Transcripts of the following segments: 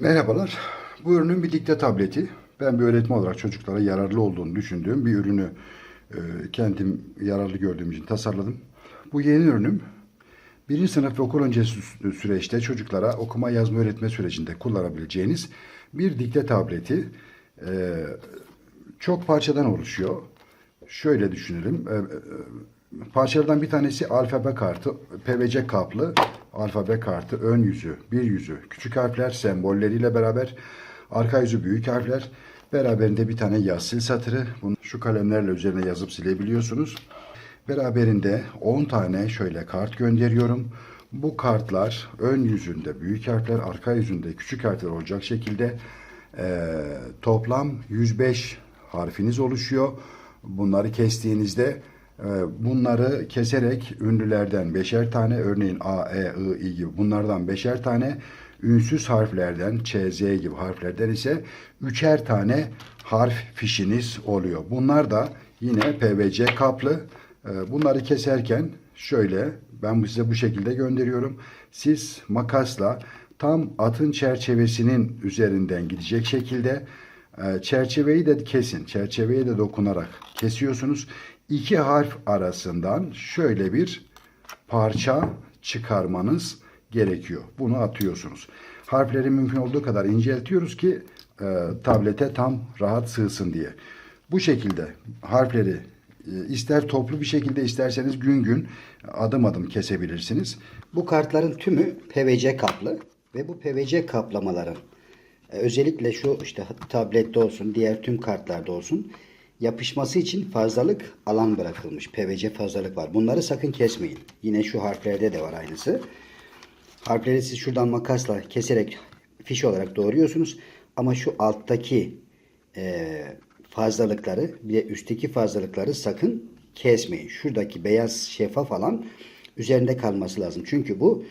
Merhabalar. Bu ürünün bir dikte tableti. Ben bir öğretmen olarak çocuklara yararlı olduğunu düşündüğüm bir ürünü e, kendim yararlı gördüğüm için tasarladım. Bu yeni ürünüm birinci sınıf ve okul öncesi sü- süreçte çocuklara okuma yazma öğretme sürecinde kullanabileceğiniz bir dikte tableti. E, çok parçadan oluşuyor. Şöyle düşünelim. E, e, Parçalardan bir tanesi alfabe kartı, PVC kaplı alfabe kartı, ön yüzü, bir yüzü, küçük harfler sembolleriyle beraber, arka yüzü büyük harfler, beraberinde bir tane yaz sil satırı. Bunu şu kalemlerle üzerine yazıp silebiliyorsunuz. Beraberinde 10 tane şöyle kart gönderiyorum. Bu kartlar ön yüzünde büyük harfler, arka yüzünde küçük harfler olacak şekilde eee, toplam 105 harfiniz oluşuyor. Bunları kestiğinizde e, bunları keserek ünlülerden beşer tane örneğin A, E, I, I gibi bunlardan beşer tane ünsüz harflerden Ç, Z gibi harflerden ise üçer tane harf fişiniz oluyor. Bunlar da yine PVC kaplı. E, Bunları keserken şöyle ben size bu şekilde gönderiyorum. Siz makasla tam atın çerçevesinin üzerinden gidecek şekilde çerçeveyi de kesin. Çerçeveye de dokunarak kesiyorsunuz. İki harf arasından şöyle bir parça çıkarmanız gerekiyor. Bunu atıyorsunuz. Harfleri mümkün olduğu kadar inceltiyoruz ki e, tablete tam rahat sığsın diye. Bu şekilde harfleri e, ister toplu bir şekilde isterseniz gün gün adım adım kesebilirsiniz. Bu kartların tümü PVC kaplı ve bu PVC kaplamaların özellikle şu işte tablette olsun diğer tüm kartlarda olsun yapışması için fazlalık alan bırakılmış. PVC fazlalık var. Bunları sakın kesmeyin. Yine şu harflerde de var aynısı. Harfleri siz şuradan makasla keserek fiş olarak doğruyorsunuz. Ama şu alttaki e, fazlalıkları bir de üstteki fazlalıkları sakın kesmeyin. Şuradaki beyaz şeffaf alan üzerinde kalması lazım. Çünkü bu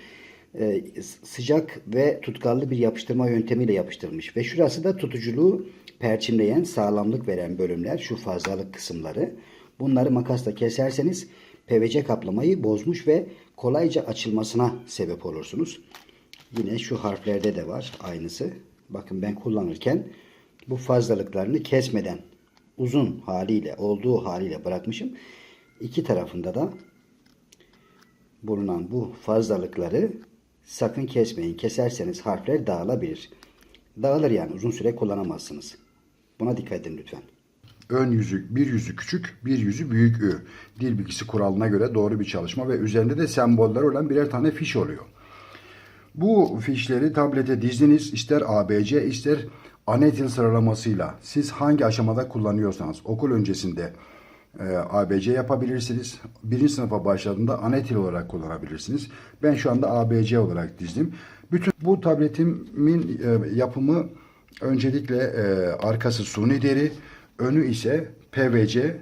e, sıcak ve tutkallı bir yapıştırma yöntemiyle yapıştırılmış. Ve şurası da tutuculuğu perçinleyen, sağlamlık veren bölümler. Şu fazlalık kısımları. Bunları makasla keserseniz PVC kaplamayı bozmuş ve kolayca açılmasına sebep olursunuz. Yine şu harflerde de var aynısı. Bakın ben kullanırken bu fazlalıklarını kesmeden uzun haliyle olduğu haliyle bırakmışım. İki tarafında da bulunan bu fazlalıkları sakın kesmeyin. Keserseniz harfler dağılabilir. Dağılır yani uzun süre kullanamazsınız. Buna dikkat edin lütfen. Ön yüzü, bir yüzü küçük, bir yüzü büyük ü. Dil bilgisi kuralına göre doğru bir çalışma ve üzerinde de semboller olan birer tane fiş oluyor. Bu fişleri tablete dizdiniz. ister ABC ister anetil sıralamasıyla siz hangi aşamada kullanıyorsanız okul öncesinde e, ABC yapabilirsiniz. Birinci sınıfa başladığında anetil olarak kullanabilirsiniz. Ben şu anda ABC olarak dizdim. Bütün bu tabletimin e, yapımı öncelikle e, arkası suni deri, önü ise PVC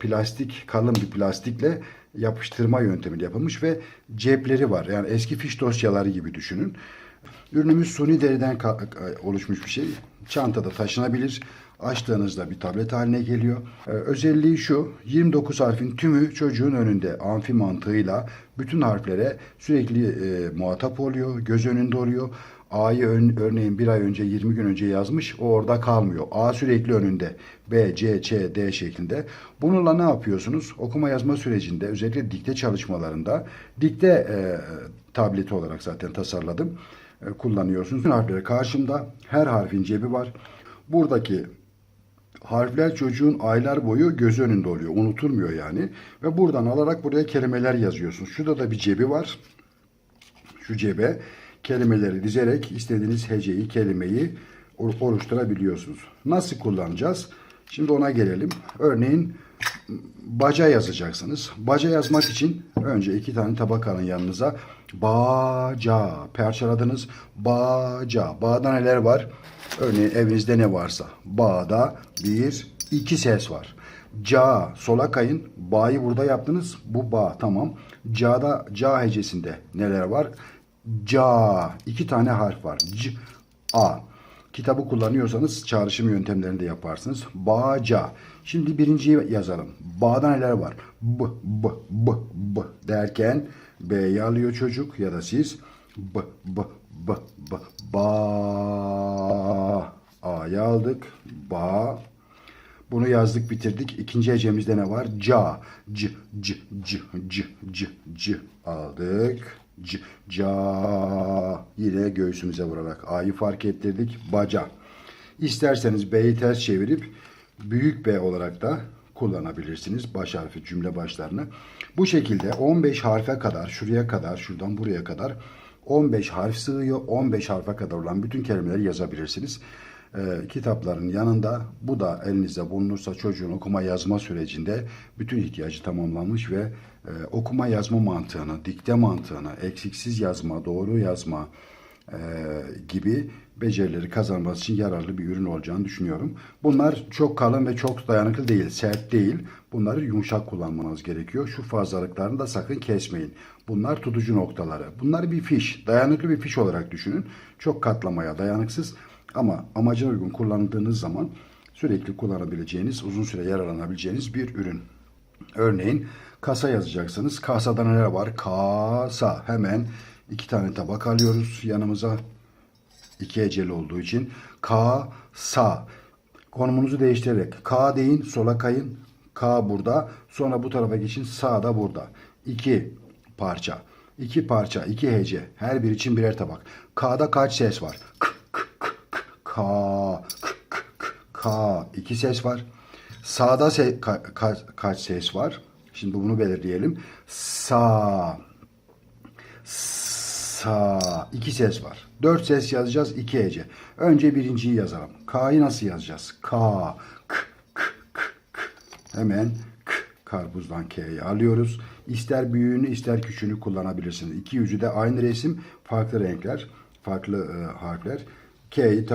plastik kalın bir plastikle yapıştırma yöntemiyle yapılmış ve cepleri var. Yani eski fiş dosyaları gibi düşünün. Ürünümüz suni deriden ka- oluşmuş bir şey. Çantada taşınabilir. Açtığınızda bir tablet haline geliyor. Ee, özelliği şu, 29 harfin tümü çocuğun önünde amfi mantığıyla bütün harflere sürekli e, muhatap oluyor, göz önünde oluyor. A'yı ön- örneğin bir ay önce 20 gün önce yazmış o orada kalmıyor. A sürekli önünde. B, C, Ç, D şeklinde. Bununla ne yapıyorsunuz? Okuma yazma sürecinde özellikle dikte çalışmalarında dikte e, tableti olarak zaten tasarladım. E, kullanıyorsunuz. Harfleri karşımda. Her harfin cebi var. Buradaki harfler çocuğun aylar boyu göz önünde oluyor. Unutulmuyor yani. Ve buradan alarak buraya kelimeler yazıyorsunuz. Şurada da bir cebi var şu cebe kelimeleri dizerek istediğiniz heceyi, kelimeyi or- oluşturabiliyorsunuz. Nasıl kullanacağız? Şimdi ona gelelim. Örneğin baca yazacaksınız. Baca yazmak için önce iki tane tabak alın yanınıza. Baca parçaladınız. Baca. Bağda neler var? Örneğin evinizde ne varsa. Bağda bir, iki ses var. Ca, sola kayın. Ba'yı burada yaptınız. Bu ba, tamam. Ca'da, ca hecesinde neler var? Ca, iki tane harf var. C, a. Kitabı kullanıyorsanız çağrışım yöntemlerini de yaparsınız. Bağca. Şimdi birinciyi yazalım. Bağda neler var? B, b, b, b derken B'yi alıyor çocuk ya da siz. B, b, b, b, ba. A'yı aldık. Ba. Bunu yazdık bitirdik. İkinci hecemizde ne var? Ca. C, c, c, c, c, c. Aldık. C, ca. Yine göğsümüze vurarak A'yı fark ettirdik. Baca. İsterseniz B'yi ters çevirip büyük B olarak da kullanabilirsiniz. Baş harfi cümle başlarını. Bu şekilde 15 harfe kadar, şuraya kadar, şuradan buraya kadar 15 harf sığıyor. 15 harfe kadar olan bütün kelimeleri yazabilirsiniz. Ee, kitapların yanında bu da elinizde bulunursa çocuğun okuma yazma sürecinde bütün ihtiyacı tamamlanmış ve e, okuma yazma mantığını, dikte mantığını, eksiksiz yazma, doğru yazma, e, gibi becerileri kazanması için yararlı bir ürün olacağını düşünüyorum. Bunlar çok kalın ve çok dayanıklı değil, sert değil. Bunları yumuşak kullanmanız gerekiyor. Şu fazlalıklarını da sakın kesmeyin. Bunlar tutucu noktaları. Bunlar bir fiş, dayanıklı bir fiş olarak düşünün. Çok katlamaya dayanıksız ama amacına uygun kullandığınız zaman sürekli kullanabileceğiniz, uzun süre yararlanabileceğiniz bir ürün. Örneğin kasa yazacaksınız. Kasada neler var? Kasa. Hemen iki tane tabak alıyoruz yanımıza. İki eceli olduğu için. Ka, sa. Konumunuzu değiştirerek. K deyin, sola kayın. K burada. Sonra bu tarafa geçin. Sa da burada. İki parça. İki parça, iki hece. Her bir için birer tabak. K'da kaç ses var? K, k, k, k, K, k, k, k, K. İki ses var. Sağda se- ka- ka- kaç ses var? Şimdi bunu belirleyelim. Sa, sa. iki ses var. Dört ses yazacağız. iki hece. Önce birinciyi yazalım. K'yı nasıl yazacağız? K, k, k, k, k. Hemen k, karpuzdan K'yi alıyoruz. İster büyüğünü ister küçüğünü kullanabilirsiniz. İki yüzü de aynı resim. Farklı renkler, farklı e, harfler. K'yi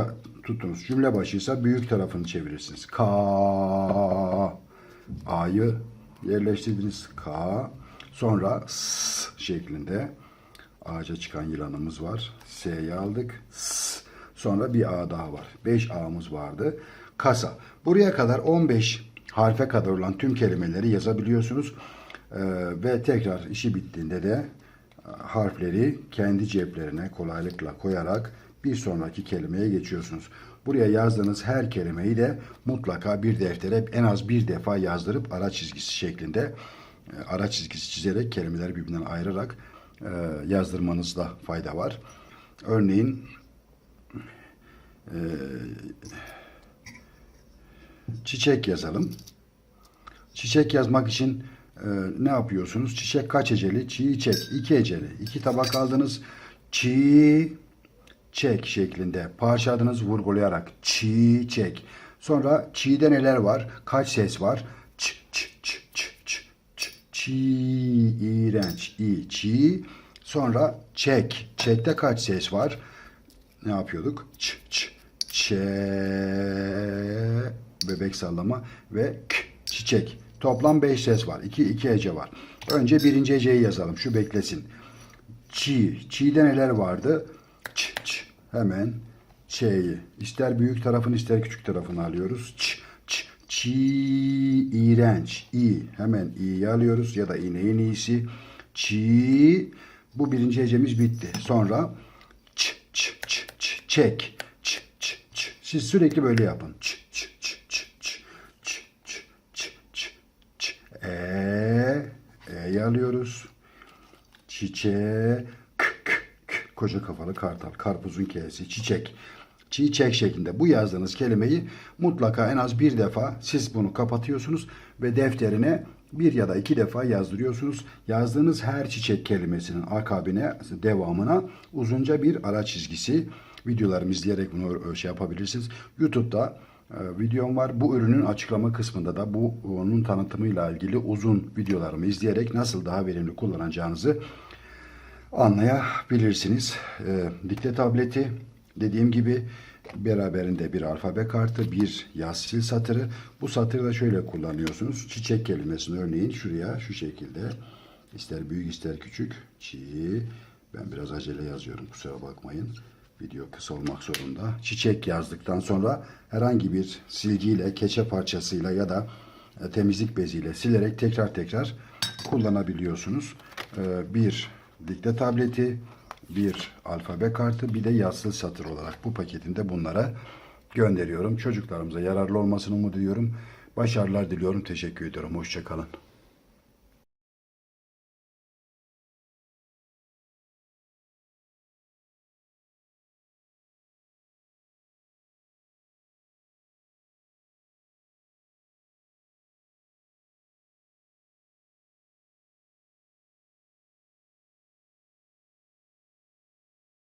tuttunuz. Cümle başıysa büyük tarafını çevirirsiniz. K, A'yı yerleştirdiniz. K. Sonra S şeklinde ağaca çıkan yılanımız var. S'yi aldık. S. Sonra bir A daha var. 5 A'mız vardı. Kasa. Buraya kadar 15 harfe kadar olan tüm kelimeleri yazabiliyorsunuz. Ee, ve tekrar işi bittiğinde de e, harfleri kendi ceplerine kolaylıkla koyarak bir sonraki kelimeye geçiyorsunuz. Buraya yazdığınız her kelimeyi de mutlaka bir deftere en az bir defa yazdırıp ara çizgisi şeklinde e, ara çizgisi çizerek kelimeleri birbirinden ayırarak e, yazdırmanızda fayda var. Örneğin e, çiçek yazalım. Çiçek yazmak için e, ne yapıyorsunuz? Çiçek kaç eceli? Çiçek. iki eceli. İki tabak aldınız. Çi çek şeklinde parçaladınız vurgulayarak çiçek. Sonra çiğde neler var? Kaç ses var? Ç ç çi iğrenç i çi. Sonra çek. Çekte kaç ses var? Ne yapıyorduk? Ç ç ç bebek sallama ve k çiçek. Toplam 5 ses var. 2 2 hece var. Önce birinci heceyi yazalım. Şu beklesin. Çi. Çi'de neler vardı? Ç, ç. Hemen ç'yi. İster büyük tarafını ister küçük tarafını alıyoruz. Ç. Çi. iğrenç. İ. Hemen i'yi alıyoruz ya da iğneyin iyisi. Çi. Bu birinci hecemiz bitti. Sonra ç, ç, ç, ç, çek. Ç, ç, ç. Siz sürekli böyle yapın. Ç, ç, ç, ç, ç, ç, ç, ç, ç, ç. E, e'yi alıyoruz. Çiçek. K, k, k. Koca kafalı kartal. Karpuzun k'si. Çiçek. Çiçek şeklinde bu yazdığınız kelimeyi mutlaka en az bir defa siz bunu kapatıyorsunuz ve defterine bir ya da iki defa yazdırıyorsunuz. Yazdığınız her çiçek kelimesinin akabine, devamına uzunca bir ara çizgisi videolarımı izleyerek bunu şey yapabilirsiniz. YouTube'da e, videom var. Bu ürünün açıklama kısmında da bu onun tanıtımıyla ilgili uzun videolarımı izleyerek nasıl daha verimli kullanacağınızı anlayabilirsiniz. E, dikte tableti dediğim gibi beraberinde bir alfabe kartı, bir yaz sil satırı. Bu satırı da şöyle kullanıyorsunuz. Çiçek kelimesini örneğin şuraya şu şekilde ister büyük ister küçük çi ben biraz acele yazıyorum kusura bakmayın. Video kısa olmak zorunda. Çiçek yazdıktan sonra herhangi bir silgiyle, keçe parçasıyla ya da e, temizlik beziyle silerek tekrar tekrar kullanabiliyorsunuz. E, Bir dikte tableti, bir alfabe kartı, bir de yazılı satır olarak bu paketinde bunlara gönderiyorum. Çocuklarımıza yararlı olmasını umut ediyorum. Başarılar diliyorum. Teşekkür ediyorum. Hoşçakalın.